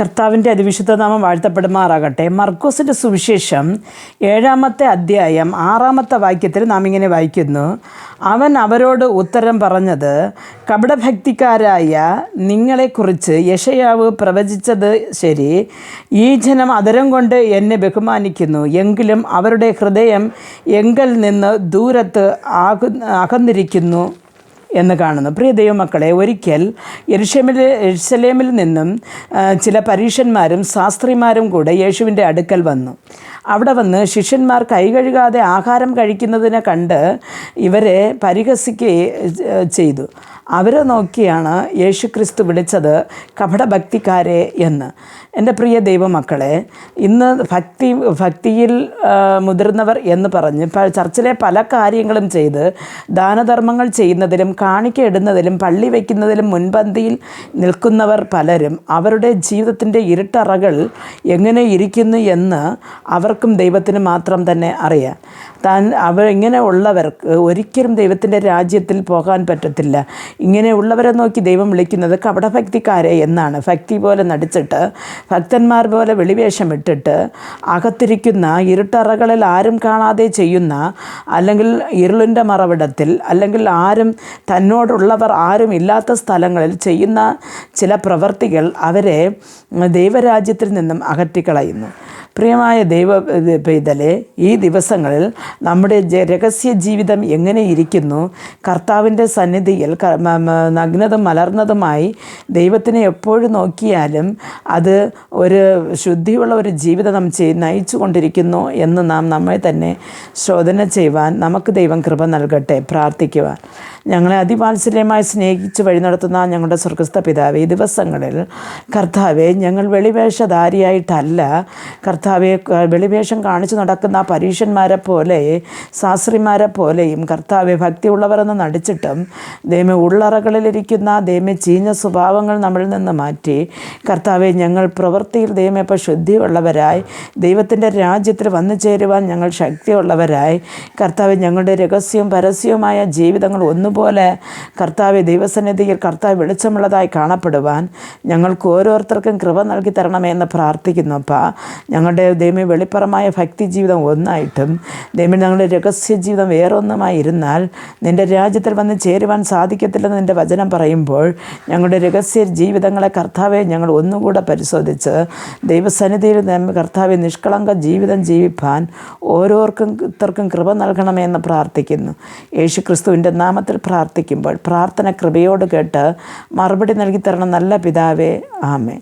കർത്താവിന്റെ അതിവിശുദ്ധ നാമം വാഴ്ത്തപ്പെടുമാറാകട്ടെ. മർക്കോസിന്റെ സുവിശേഷം ഏഴാമത്തെ അധ്യായം ആറാമത്തെ വാക്യത്തിൽ നാം ഇങ്ങനെ വായിക്കുന്നു. അവൻ അവരോട് ഉത്തരം പറഞ്ഞത് കപടഭക്തിക്കാരായ നിങ്ങളെക്കുറിച്ച് യശയാവ് പ്രവചിച്ചത് ശരി. ഈ ജനം അതരം കൊണ്ട് എന്നെ ബഹുമാനിക്കുന്നു. എങ്കിലും അവരുടെ ഹൃദയം എങ്കിൽ നിന്ന് ദൂരത്ത് ആകു അകന്നിരിക്കുന്നു. എന്ന് കാണുന്നു. പ്രിയ ദൈവമക്കളെ ഒരിക്കൽ എരുഷമിൽ എരുസലേമിൽ നിന്നും ചില പരീക്ഷന്മാരും ശാസ്ത്രിമാരും കൂടെ യേശുവിന്റെ അടുക്കൽ വന്നു. അവിടെ വന്ന് ശിഷ്യന്മാർ കൈകഴുകാതെ ആഹാരം കഴിക്കുന്നതിനെ കണ്ട് ഇവരെ പരിഹസിക്കുകയും ചെയ്തു. അവരെ നോക്കിയാണ് യേശുക്രിസ്തു വിളിച്ചത് കപടഭക്തിക്കാരെ എന്ന്. എന്റെ പ്രിയ ദൈവമക്കളെ ഇന്ന് ഭക്തി ഭക്തിയിൽ മുതിർന്നവർ എന്ന് പറഞ്ഞ് ചർച്ചിലെ പല കാര്യങ്ങളും ചെയ്ത് ദാനധർമ്മങ്ങൾ ചെയ്യുന്നതിലും കാണിക്കയിടുന്നതിലും പള്ളി വയ്ക്കുന്നതിലും മുൻപന്തിയിൽ നിൽക്കുന്നവർ പലരും അവരുടെ ജീവിതത്തിന്റെ ഇരുട്ടറകൾ എങ്ങനെ ഇരിക്കുന്നു എന്ന് അവർക്കും ദൈവത്തിന് മാത്രം തന്നെ അറിയാം. താൻ അവർ ഇങ്ങനെ ഉള്ളവർക്ക് ഒരിക്കലും ദൈവത്തിന്റെ രാജ്യത്തിൽ പോകാൻ പറ്റത്തില്ല. ഇങ്ങനെയുള്ളവരെ നോക്കി ദൈവം വിളിക്കുന്നത് കപടഭക്തിക്കാരെ എന്നാണ്. ഭക്തി പോലെ നടിച്ചിട്ട് ഭക്തന്മാർ പോലെ വെളിവേഷം ഇട്ടിട്ട് അകത്തിരിക്കുന്ന ഇരുട്ടറകളിൽ ആരും കാണാതെ ചെയ്യുന്ന അല്ലെങ്കിൽ ഇരുളിന്റെ മറവിടത്തിൽ അല്ലെങ്കിൽ ആരും തന്നോടുള്ളവർ ആരും ഇല്ലാത്ത സ്ഥലങ്ങളിൽ ചെയ്യുന്ന ചില പ്രവർത്തികൾ അവരെ ദൈവരാജ്യത്തിൽ നിന്നും അകറ്റിക്കളയുന്നു. പ്രിയമായ ദൈവ പൈതലെ ഈ ദിവസങ്ങളിൽ നമ്മുടെ രഹസ്യ ജീവിതം എങ്ങനെ ഇരിക്കുന്നു കർത്താവിന്റെ സന്നിധിയിൽ നഗ്നതും മലർന്നതുമായി ദൈവത്തിനെ എപ്പോഴും നോക്കിയാലും അത് ഒരു ശുദ്ധിയുള്ള ഒരു ജീവിതം നാം ചെയ് നയിച്ചു കൊണ്ടിരിക്കുന്നു എന്ന് നാം നമ്മെ തന്നെ ശോധന ചെയ്യുവാൻ നമുക്ക് ദൈവം കൃപ നൽകട്ടെ പ്രാർത്ഥിക്കുവാൻ. ഞങ്ങളെ അതിവാത്സല്യമായി സ്നേഹിച്ച് വഴി നടത്തുന്ന ഞങ്ങളുടെ സ്വർഗസ്ഥ പിതാവ് ഈ ദിവസങ്ങളിൽ കർത്താവെ ഞങ്ങൾ വെളിവേഷധാരിയായിട്ടല്ല കർത്താവെ ക- വെളിവേഷം കാണിച്ചു നടക്കുന്ന പരീക്ഷന്മാരെ പോലെ ശാസ്ത്രിമാരെ പോലെയും കർത്താവെ ഭക്തിയുള്ളവരെന്ന് നടിച്ചിട്ടും ദൈവം ഉള്ളറകളിലിരിക്കുന്ന ദൈവം ചീഞ്ഞ സ്വഭാവങ്ങൾ നമ്മളിൽ നിന്ന് മാറ്റി കർത്താവെ ഞങ്ങൾ പ്രവൃത്തിയിൽ ദൈവം ഇപ്പോൾ ശുദ്ധിയുള്ളവരായി ദൈവത്തിന്റെ രാജ്യത്തിൽ വന്നു ചേരുവാൻ ഞങ്ങൾ ശക്തിയുള്ളവരായി കർത്താവ് ഞങ്ങളുടെ രഹസ്യവും പരസ്യവുമായ ജീവിതങ്ങൾ ഒന്നുപോലെ കർത്താവ് ദൈവസന്നിധിയിൽ കർത്താവ് വെളിച്ചമുള്ളതായി കാണപ്പെടുവാൻ ഞങ്ങൾക്ക് ഓരോരുത്തർക്കും കൃപ നൽകി തരണമേ എന്ന് പ്രാർത്ഥിക്കുന്നു പ്രാർത്ഥിക്കുന്നപ്പ ഞങ്ങളുടെ ദൈവം വെളിപ്പറമായ ഭക്തി ജീവിതം ഒന്നായിട്ടും ദൈവം ഞങ്ങളുടെ രഹസ്യ ജീവിതം വേറൊന്നുമായി ഇരുന്നാൽ നിന്റെ രാജ്യത്തിൽ വന്ന് ചേരുവാൻ സാധിക്കത്തില്ലെന്ന് നിന്റെ വചനം പറയുമ്പോൾ ഞങ്ങളുടെ രഹസ്യ ജീവിതങ്ങളെ കർത്താവെ ഞങ്ങൾ ഒന്നുകൂടെ പരിശോധിച്ച് ദൈവസന്നിധിയിൽ കർത്താവെ നിഷ്കളങ്ക ജീവിതം ജീവിപ്പാൻ ഓരോർക്കും ഇത്തർക്കും കൃപ നൽകണമെന്ന് പ്രാർത്ഥിക്കുന്നു. യേശു ക്രിസ്തുവിന്റെ നാമത്തിൽ പ്രാർത്ഥിക്കുമ്പോൾ പ്രാർത്ഥന കൃപയോട് കേട്ട് മറുപടി നൽകി തരണം നല്ല പിതാവേ ആമേ